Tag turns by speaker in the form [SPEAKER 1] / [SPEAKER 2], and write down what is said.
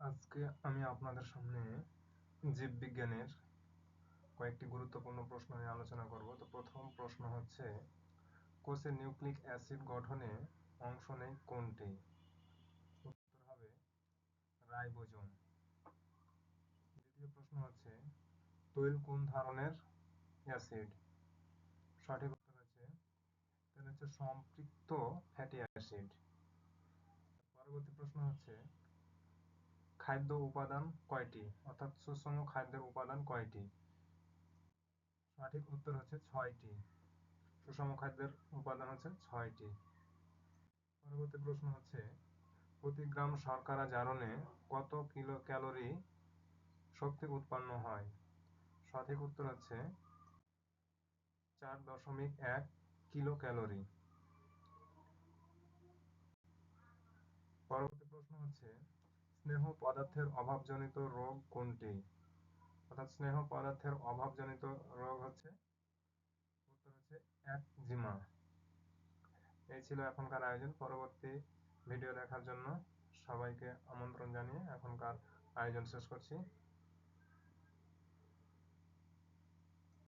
[SPEAKER 1] আজকে আমি আপনাদের সামনে জীববিজ্ঞানের কয়েকটি গুরুত্বপূর্ণ প্রশ্ন নিয়ে আলোচনা করব। তো প্রথম প্রশ্ন হচ্ছে কোষে নিউক্লিক অ্যাসিড গঠনে অংশ নেয় কোনটি? উত্তর হবে, রাইবোজোম। দ্বিতীয় প্রশ্ন হচ্ছে, তৈল কোন ধরনের অ্যাসিড? সঠিক উত্তর সম্পৃক্ত ফ্যাটি অ্যাসিড। পরবর্তী প্রশ্ন হচ্ছে খাদ্য উপাদান কয়টি? অর্থাৎ সুষম খাদ্যের উপাদান কয়টি? সঠিক উত্তর হচ্ছে ছয়টি। সুষম খাদ্যের উপাদান হচ্ছে ছয়টি। পরবর্তী প্রশ্ন হচ্ছে, প্রতি গ্রাম শর্করা জারণে কত কিলো ক্যালোরি শক্তি উৎপন্ন হয়? সঠিক উত্তর হচ্ছে চার দশমিক এক কিলো ক্যালোরি পরবর্তী প্রশ্ন হচ্ছে স্নেহ পদার্থের অভাবজনিত রোগ কোনটি? অর্থাৎ স্নেহ পদার্থের অভাবজনিত রোগ হচ্ছে, উত্তর হচ্ছে একজিমা। এই ছিল এখনকার আয়োজন। পরবর্তী ভিডিও দেখার জন্য সবাইকে আমন্ত্রণ জানিয়ে এখনকার আয়োজন শেষ করছি।